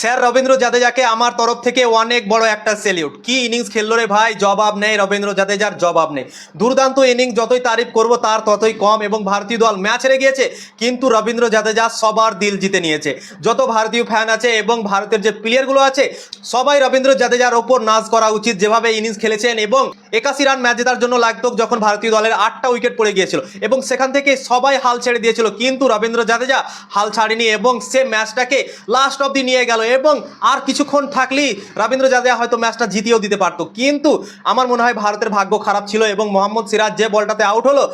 Sir, Rabindra জাদেজাকে আমার তরফ থেকে অনেক বড় একটা সেলিউট কি ইনিংস খেললো রে ভাই? জবাব নেই রবীন্দ্র জাদেজার, জবাব নেই। দুর্দান্ত ইনিংস যতই তারিফ করব তার ততই কম এবং ভারতীয় দল ম্যাচ হেরে গিয়েছে, কিন্তু রবীন্দ্র জাদেজা সবার দিল জিতে নিয়েছে। যত ভারতীয় ফ্যান আছে এবং ভারতের যে প্লেয়ারগুলো আছে, সবাই রবীন্দ্র জাদেজার ওপর নাচ করা উচিত যেভাবে ইনিংস খেলেছেন এবং একাশি রান ম্যাচ জেতার জন্য লাগতো যখন ভারতীয় দলের আটটা উইকেট পড়ে গিয়েছিল এবং সেখান থেকে সবাই হাল ছেড়ে দিয়েছিল, কিন্তু রবীন্দ্র জাদেজা হাল ছাড়েনি এবং সে ম্যাচটাকে লাস্ট অবধি নিয়ে গেল এবং আর কিছুক্ষণ থাকলেই রবীন্দ্র জাদেজা হয়তো ম্যাচটা জিতিয়েও দিতে পারতো। কিন্তু আমার মনে হয় ভারতের ভাগ্য খারাপ ছিল এবং মোহাম্মদ সিরাজ যে বলটাতে আউট হলো,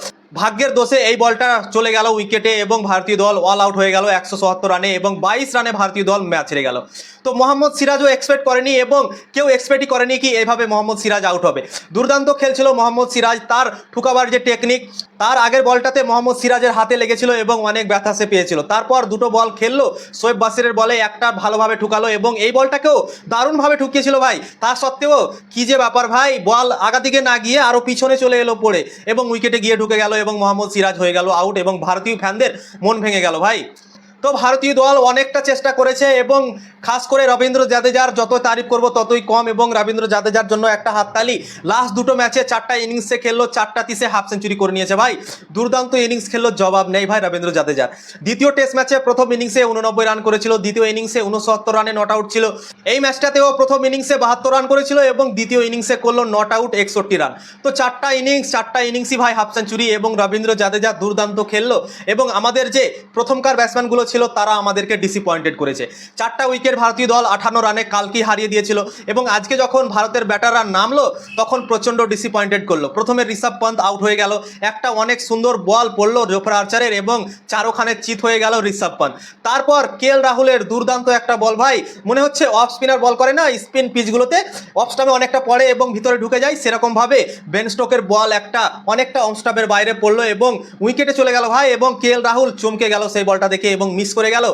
ভাগ্যের দোষে এই বলটা চলে গেল উইকেটে এবং ভারতীয় দল অল আউট হয়ে গেল একশো চুয়াত্তর রানে এবং বাইশ রানে ভারতীয় দল ম্যাচ হেরে গেল। তো মোহাম্মদ সিরাজও এক্সপেক্ট করেনি এবং কেউ এক্সপেক্টই করেনি কি এভাবে মোহাম্মদ সিরাজ আউট হবে। দুর্দান্ত খেলছিল মোহাম্মদ সিরাজ, তার ঠুকাবার যে টেকনিক তার আগের বলটাতে মোহাম্মদ সিরাজের হাতে লেগেছিল এবং অনেক ব্যথা সে পেয়েছিল। তারপর দুটো বল খেললো সোয়েব বাসিরের বলে একটা ভালোভাবে ঠুকালো এবং এই বলটাকেও দারুণভাবে ঠুকিয়েছিল ভাই। তা সত্ত্বেও কি যে ব্যাপার ভাই, বল আগা দিকে না গিয়ে আরও পিছনে চলে এলো পড়ে এবং উইকেটে গিয়ে ঢুকে গেল এবং মোহাম্মদ সিরাজ হয়ে গেল আউট এবং ভারতীয় ফ্যানদের মন ভেঙে গেল ভাই। তো ভারতীয় দল অনেকটা চেষ্টা করেছে এবং খাস করে রবীন্দ্র জাদেজার যত তারিফ করব ততই কম এবং রবীন্দ্র জাদেজার জন্য একটা হাততালি। লাস্ট দুটো ম্যাচে চারটা ইনিংসে খেললো, চারটা তিসে হাফ সেঞ্চুরি করে নিয়েছে ভাই। দুর্দান্ত ইনিংস খেললো, জবাব নেই ভাই রবীন্দ্র জাদেজার। দ্বিতীয় টেস্ট ম্যাচে প্রথম ইনিংসে উননব্বই রান করেছিল, দ্বিতীয় ইনিংসে উনসত্তর রানে নট আউট ছিল। এই ম্যাচটাতেও প্রথম ইনিংসে বাহাত্তর রান করেছিল এবং দ্বিতীয় ইনিংসে করল নট আউট একষট্টি রান। তো চারটা ইনিংস, চারটা ইনিংসই ভাই হাফ সেঞ্চুরি এবং রবীন্দ্র জাদেজা দুর্দান্ত খেললো। এবং আমাদের যে প্রথমকার ব্যাটসম্যানগুলো ছিল তারা আমাদেরকে ডিসঅ্যাপয়েন্টেড করেছে। চারটা উইকেট ভারতীয় দল আঠান্ন রানে কালকেই হারিয়ে দিয়েছিল এবং আজকে যখন ভারতের ব্যাটাররা নামলো, তখন প্রচণ্ড ডিসঅ্যাপয়েন্টেড করল। প্রথমে ঋষভ পন্থ আউট হয়ে গেল, একটা অনেক সুন্দর বল পড়ল জোফরা আর্চারের এবং চারোখানে চিত হয়ে গেল ঋষভ পন্থ। তারপর কে রাহুলের দুর্দান্ত একটা বল ভাই, মনে হচ্ছে অফ স্পিনার বল করে না স্পিন পিচগুলোতে অফ স্টামে অনেকটা পড়ে এবং ভিতরে ঢুকে যায় সেরকমভাবে বেন স্টোকের বল একটা, অনেকটা অফ স্টামের বাইরে পড়ল এবং উইকেটে চলে গেল, ভাই, এবং কে এল রাহুল চমকে গেল সেই বলটা দেখে এবং মিস করে গেল।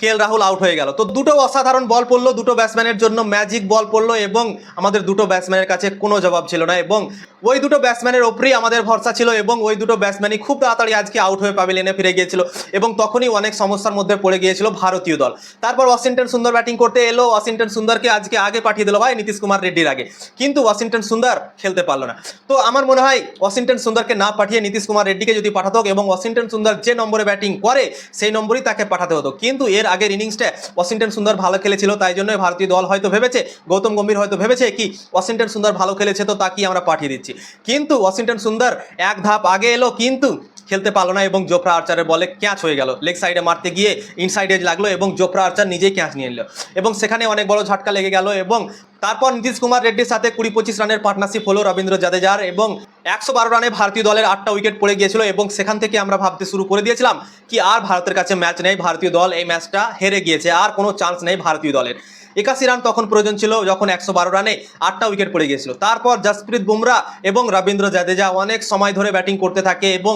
কে রাহুল আউট হয়ে গেল। তো দুটো অসাধারণ বল পড়ল, দুটো ব্যাটসম্যানের জন্য ম্যাজিক বল পড়ল এবং আমাদের দুটো ব্যাটসম্যানের কাছে কোনো জবাব ছিল না এবং ওই দুটো ব্যাটসম্যানের ওপরেই আমাদের ভরসা ছিল এবং ওই দুটো ব্যাটসম্যানই খুব তাড়াতাড়ি আজকে আউট হয়ে প্যাভিলিয়নে ফিরে গিয়েছিল এবং তখনই অনেক সমস্যার মধ্যে পড়ে গিয়েছিল ভারতীয় দল। তারপর ওয়াশিংটন সুন্দর ব্যাটিং করতে এলো, ওয়াশিংটন সুন্দরকে আজকে আগে পাঠিয়ে দিল ভাই নীতিশ কুমার রেড্ডির আগে। কিন্তু ওয়াশিংটন সুন্দর খেলতে পারল না। তো আমার মনে হয় ওয়াশিংটন সুন্দরকে না পাঠিয়ে নীতিশ কুমার রেড্ডিকে যদি পাঠাতো এবং ওয়াশিংটন সুন্দর যে নম্বরে ব্যাটিং করে, সেই নম্বরই তাকে পাঠাতে হতো। কিন্তু এর আগের ইনিংসটা ওয়াশিংটন সুন্দর ভালো খেলেছিল, তাই জন্য ভারতীয় দল হয়তো ভেবেছে, গৌতম গম্ভীর হয়তো ভেবেছে কি ওয়াশিংটন সুন্দর ভালো খেলেছে তো তাকেই আমরা পাঠিয়ে দিচ্ছি। কিন্তু ওয়াশিংটন সুন্দর এক ধাপ আগে এলো, কিন্তু খেলতে পারল না এবং জোফরা আর্চারের বলে ক্যাচ হয়ে গেল। লেগ সাইডে মারতে গিয়ে ইনসাইডে লাগল এবং জোফরা আর্চার নিজেই ক্যাচ নিয়ে নিল। এবং সেখানে অনেক বড় ঝটকা লেগে গেল এবং তারপর নীতিশ কুমার রেড্ডির সাথে কুড়ি পঁচিশ রানের পার্টনারশিপ হলো রবীন্দ্র জাদেজার এবং একশো বারো রানে ভারতীয় দলের আটটা উইকেট পড়ে গিয়েছিল এবং সেখান থেকে আমরা ভাবতে শুরু করে দিয়েছিলাম কি আর ভারতের কাছে ম্যাচ নেই, ভারতীয় দল এই ম্যাচটা হেরে গিয়েছে, আর কোনো চান্স নেই ভারতীয় দলের। একাশি রান তখন প্রয়োজন ছিল যখন একশো বারো রানে আটটা উইকেট পড়ে গিয়েছিল। তারপর জসপ্রীত বুমরা এবং রবীন্দ্র জাদেজা অনেক সময় ধরে ব্যাটিং করতে থাকে এবং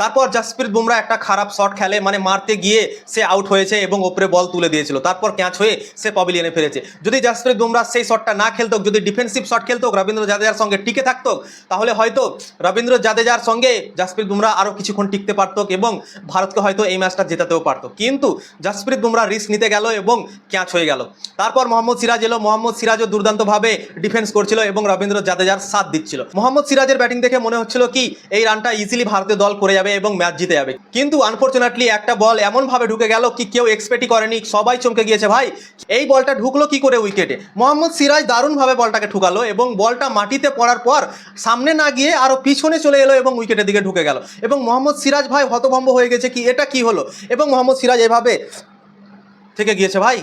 তারপর জসপ্রীত বুমরা একটা খারাপ শট খেলে মানে মারতে গিয়ে সে আউট হয়েছে এবং ওপরে বল তুলে দিয়েছিল। তারপর ক্যাচ হয়ে সে পবিলিয়নে ফিরেছে। যদি জসপ্রীত বুমরা সেই শটটা না খেলতো, যদি ডিফেন্সিভ শট খেলতো, রবীন্দ্র জাদেজার সঙ্গে টিকে থাকতো, তাহলে হয়তো রবীন্দ্র জাদেজার সঙ্গে জসপ্রীত বুমরা আরও কিছুক্ষণ টিকতে পারতো এবং ভারতকে হয়তো এই ম্যাচটা জেতাতেও পারতো। কিন্তু জসপ্রীত বুমরা রিস্ক নিতে গেল এবং ক্যাচ হয়ে গেল। তারপর মোহাম্মদ সিরাজ এলো। মোহাম্মদ সিরাজও দুর্দান্তভাবে ডিফেন্স করছিল এবং রবীন্দ্র জাদেজার সাথ দিচ্ছিল। মোহাম্মদ সিরাজের ব্যাটিং দেখে মনে হচ্ছিল কি, এই রানটা ইজিলি ভারতীয় দল করে যাবে। এবং ম্যাচ জিতে যাবে। কিন্তু আনফর্চুনেটলি একটা বল এমনভাবে ঢুকে গেল কি কেউ এক্সপেক্টই করেনি, সবাই চমকে গিয়েছে ভাই। এই বলটা ঢুকলো কি করে উইকেটে মোহাম্মদ সিরাজ দারুণভাবে বলটাকে ঠুকালো এবং বলটা মাটিতে পড়ার পর সামনে না গিয়ে আরও পিছনে চলে এলো এবং উইকেটের দিকে ঢুকে গেল। এবং মোহাম্মদ সিরাজ ভাই হতভম্ব হয়ে গেছে কি, এটা কি হলো? এবং মোহাম্মদ সিরাজ এভাবে থেকে গিয়েছে ভাই।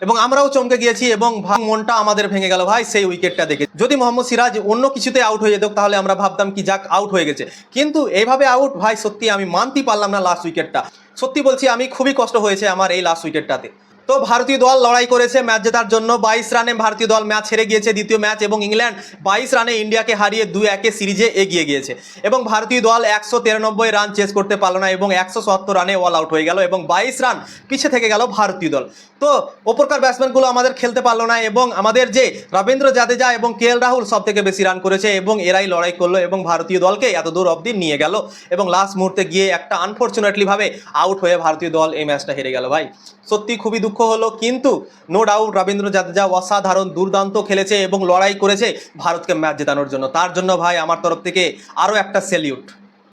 এবং আমরাও চমকে গিয়েছি এবং মনটা আমাদের ভেঙে গেল। ভাই, সেই উইকেটটা দেখে। যদি মোহাম্মদ সিরাজ অন্য কিছুতে আউট হয়ে যেত, তাহলে আমরা ভাবতাম কি যাক আউট হয়ে গেছে। কিন্তু এইভাবে আউট ভাই, সত্যি আমি মানতেই পারলাম না লাস্ট উইকেটটা। সত্যি বলছি, আমি খুবই কষ্ট হয়েছে আমার এই লাস্ট উইকেটটাতে। তো ভারতীয় দল লড়াই করেছে ম্যাচ জেতার জন্য। বাইশ রানে ভারতীয় দল ম্যাচ হেরে গিয়েছে দ্বিতীয় ম্যাচ এবং ইংল্যান্ড বাইশ রানে ইন্ডিয়াকে হারিয়ে দুই একে সিরিজে এগিয়ে গিয়েছে। এবং ভারতীয় দল একশো তিরানব্বই রান চেস করতে পারল না এবং একশো সত্তর রানে অল আউট হয়ে গেল এবং বাইশ রান পিছে থেকে গেল ভারতীয় দল। তো ওপরকার ব্যাটসম্যানগুলো আমাদের খেলতে পারল না এবং আমাদের যে রবীন্দ্র জাদেজা এবং কে এল রাহুল সব থেকে বেশি রান করেছে এবং এরাই লড়াই করল এবং ভারতীয় দলকে এত দূর অবধি নিয়ে গেল এবং লাস্ট মুহূর্তে গিয়ে একটা আনফর্চুনেটলি ভাবে আউট হয়ে ভারতীয় দল এই ম্যাচটা হেরে গেল ভাই। সত্যি খুবই দুঃখ দুঃখ হলো কিন্তু নো ডাউট রবীন্দ্র জাদেজা অসাধারণ দুর্দান্ত খেলেছে এবং লড়াই করেছে ভারতকে ম্যাচ জেতানোর জন্য। তার জন্য ভাই, আমার তরফ থেকে আরও একটা সেলিউট